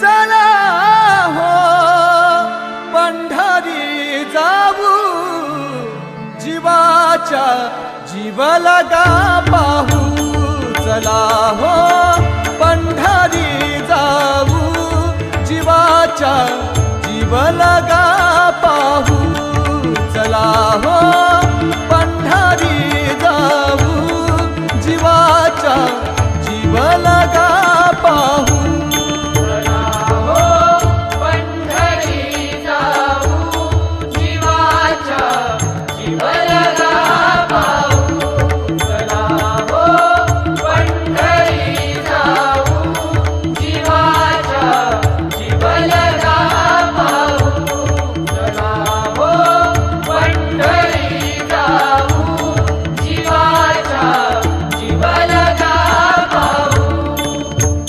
चला हो पंढरी जाऊ. जीवाच्या जीवला गा पाहू. चला हो पंढरी जाऊ. जीवाच्या जीवला गा पाहू. चला हो